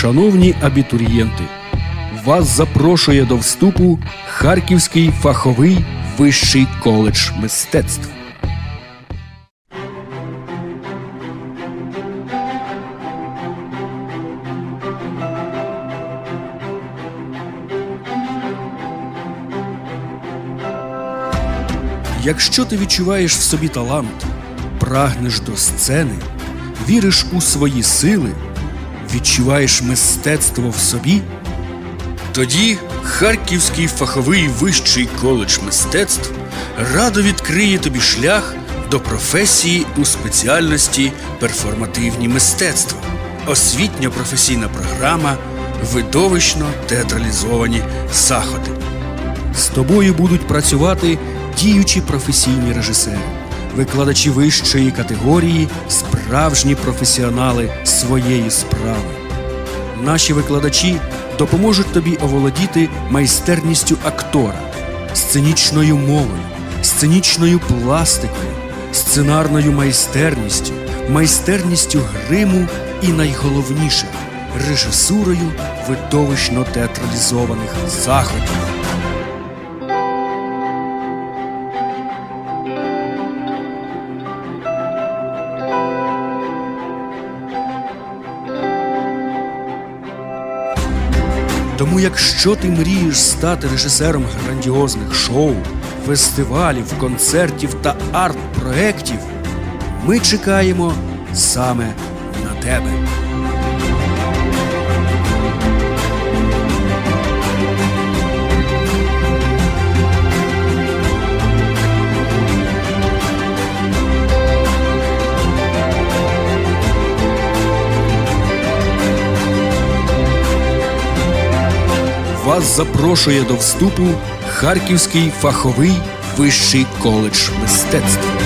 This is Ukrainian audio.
Шановні абітурієнти, вас запрошує до вступу Харківський фаховий вищий коледж мистецтв. Якщо ти відчуваєш в собі талант, прагнеш до сцени, віриш у свої сили, відчуваєш мистецтво в собі, тоді Харківський фаховий вищий коледж мистецтв радо відкриє тобі шлях до професії у спеціальності перформативні мистецтва, освітньо-професійна програма, видовищно театралізовані заходи. З тобою будуть працювати діючі професійні режисери, викладачі вищої категорії, справжні професіонали своєї справи. Наші викладачі допоможуть тобі оволодіти майстерністю актора, сценічною мовою, сценічною пластикою, сценарною майстерністю, майстерністю гриму і найголовніше режисурою видовищно театралізованих заходів. Тому якщо ти мрієш стати режисером грандіозних шоу, фестивалів, концертів та арт-проєктів, ми чекаємо саме на тебе. Вас запрошує до вступу Харківський фаховий вищий коледж мистецтв.